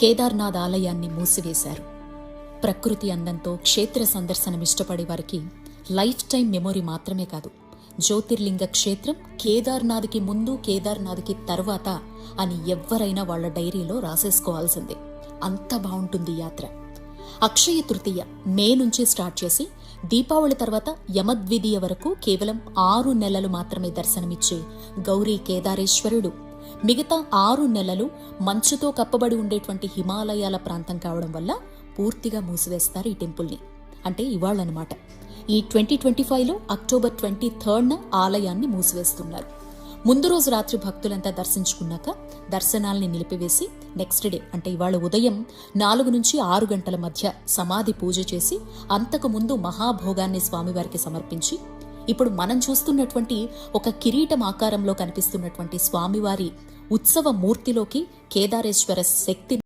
కేదార్నాథ్ ఆలయాన్ని మూసివేశారు. ప్రకృతి అందంతో క్షేత్ర సందర్శనం ఇష్టపడే వారికి లైఫ్ టైం మెమొరీ మాత్రమే కాదు జ్యోతిర్లింగ క్షేత్రం కేదార్నాథ్కి ముందు కేదార్నాథ్కి తర్వాత అని ఎవ్వరైనా వాళ్ళ డైరీలో రాసేసుకోవాల్సిందే. అంత బాగుంటుంది యాత్ర. అక్షయ తృతీయ మే నుంచి స్టార్ట్ చేసి దీపావళి తర్వాత యమద్వితీయ వరకు కేవలం ఆరు నెలలు మాత్రమే దర్శనమిచ్చే గౌరీ కేదారేశ్వరుడు మిగతా ఆరు నెలలు మంచుతో కప్పబడి ఉండేటువంటి హిమాలయాల ప్రాంతం కావడం వల్ల పూర్తిగా మూసివేస్తారు ఈ టెంపుల్ని. అంటే ఇవాళనమాట. ఈ ట్వంటీ ట్వంటీ ఫైవ్లో అక్టోబర్ ట్వంటీ థర్డ్న ఆలయాన్ని మూసివేస్తున్నారు. ముందు రోజు రాత్రి భక్తులంతా దర్శించుకున్నాక దర్శనాల్ని నిలిపివేసి నెక్స్ట్ డే అంటే ఇవాళ ఉదయం నాలుగు నుంచి ఆరు గంటల మధ్య సమాధి పూజ చేసి అంతకు ముందు మహాభోగాన్ని స్వామివారికి సమర్పించి ఇప్పుడు మనం చూస్తున్నటువంటి ఒక కిరీటం ఆకారంలో కనిపిస్తున్నటువంటి స్వామివారి ఉత్సవ మూర్తిలోకి కేదారేశ్వర శక్తి